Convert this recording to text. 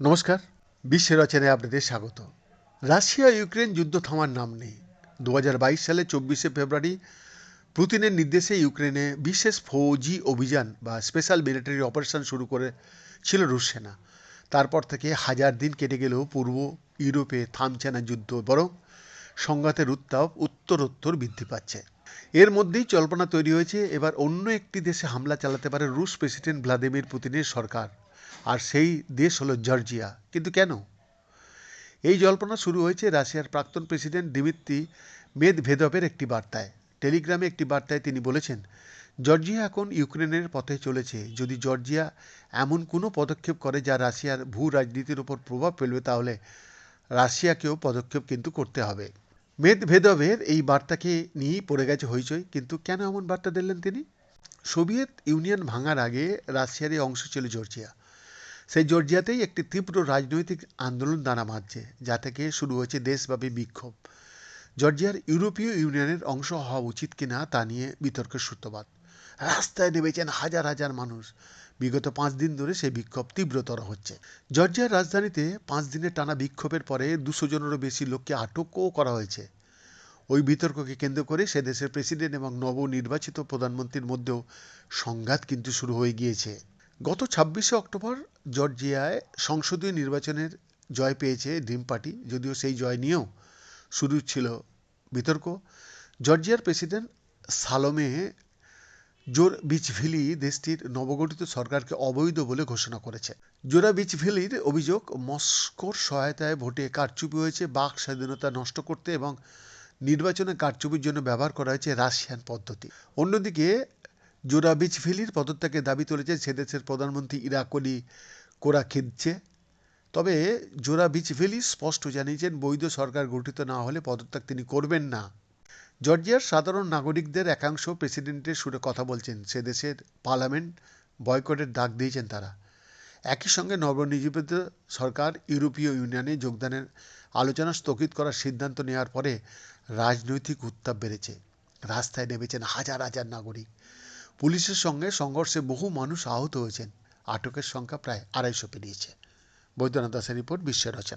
নমস্কার, বিশ্বের রচনায় আপনাদের স্বাগত। রাশিয়া ইউক্রেন যুদ্ধ থামার নাম নেই। দু হাজার বাইশ সালে চব্বিশে ফেব্রুয়ারি পুতিনের নির্দেশে ইউক্রেনে বিশেষ ফৌজি অভিযান বা স্পেশাল মিলিটারি অপারেশন শুরু করেছিল রুশ সেনা। তারপর থেকে হাজার দিন কেটে গেলেও পূর্ব ইউরোপে থামছে না যুদ্ধ, বরং সংঘাতের উত্তাপ উত্তরোত্তর বৃদ্ধি পাচ্ছে। এর মধ্যেই জল্পনা তৈরি হয়েছে। এবার অন্য একটি দেশে হামলা চালাতে পারে রুশ প্রেসিডেন্ট ভ্লাদিমির পুতিনের সরকার। আর সেই দেশ হলো জর্জিয়া। কিন্তু কেন? এই জল্পনা শুরু হয়েছে রাশিয়ার প্রাক্তন প্রেসিডেন্ট দিমিত্রি মেদভেদবের একটি বার্তায়। টেলিগ্রামে একটি বার্তায় তিনি বলেছেন, জর্জিয়া এখন ইউক্রেনের পথে চলেছে। যদি জর্জিয়া এমন কোনো পদক্ষেপ করে যা রাশিয়ার ভূ রাজনীতির উপর প্রভাব ফেলবে, তাহলে রাশিয়াকেও পদক্ষেপ কিন্তু করতে হবে। মেদভেদবের এই বার্তাকে নিয়েই পড়ে গেছে হইচই। কিন্তু কেন এমন বার্তা দিলেন তিনি? সোভিয়েত ইউনিয়ন ভাঙার আগে রাশিয়ার এই অংশ ছিল জর্জিয়া। সেই জর্জিয়াতেই একটি তীব্র রাজনৈতিক আন্দোলন দানা বাঁধছে যা থেকে শুরু হয়েছে দেশব্যাপী বিক্ষোভ। জর্জিয়ার ইউরোপীয় ইউনিয়নের অংশ হওয়া উচিত কিনা তা নিয়ে বিতর্কের সূত্রপাত। রাস্তায় নেমেছেন হাজার হাজার মানুষ। বিগত পাঁচ দিন ধরে সেই বিক্ষোভ তীব্রতর হচ্ছে। জর্জিয়ার রাজধানীতে পাঁচ দিনের টানা বিক্ষোভের পরে দুশো জনেরও বেশি লোককে আটকও করা হয়েছে। ওই বিতর্ককে কেন্দ্র করে সে দেশের প্রেসিডেন্ট এবং নবনির্বাচিত প্রধানমন্ত্রীর মধ্যেও সংঘাত কিন্তু শুরু হয়ে গিয়েছে। গত ছাব্বিশে অক্টোবর জর্জিয়ায় সংসদীয় নির্বাচনের জয় পেয়েছে ড্রিম পার্টি, যদিও সেই জয় নিয়েও শুরু ছিল বিতর্ক। জর্জিয়ার প্রেসিডেন্ট সালোমে জোর বিচভিলি দেশটির নবগঠিত সরকারকে অবৈধ বলে ঘোষণা করেছে। জোরা বিচভিলির অভিযোগ, মস্কোর সহায়তায় ভোটে কারচুপি হয়েছে, বাক স্বাধীনতা নষ্ট করতে এবং নির্বাচনে কারচুপির জন্য ব্যবহার করা হয়েছে রাশিয়ান পদ্ধতি। অন্যদিকে জোরাবিচভিলির পদত্যাগের দাবি তুলেছেন সে দেশের প্রধানমন্ত্রী ইরাকলি কোরাখিদচে তবে জোরাবিচভিলি স্পষ্ট জানিয়েছেন, বৈধ সরকার গঠিত না হলে পদত্যাগ তিনি করবেন না। জর্জিয়ার সাধারণ নাগরিকদের একাংশ প্রেসিডেন্টের সুরে কথা বলছেন, সে দেশের পার্লামেন্ট বয়কটের ডাক দিয়েছেন তারা। একই সঙ্গে নবনির্বাচিত সরকার ইউরোপীয় ইউনিয়নে যোগদানের আলোচনা স্থগিত করার সিদ্ধান্ত নেওয়ার পরে রাজনৈতিক উত্তাপ বেড়েছে। রাস্তায় নেমেছেন হাজার হাজার নাগরিক। পুলিশের সঙ্গে সংঘর্ষে বহু মানুষ আহত হয়েছেন। আটকের সংখ্যা প্রায় আড়াইশো পেরিয়েছে। বৈদ্যনাথ দাসের রিপোর্ট বিশ্বের রচনা।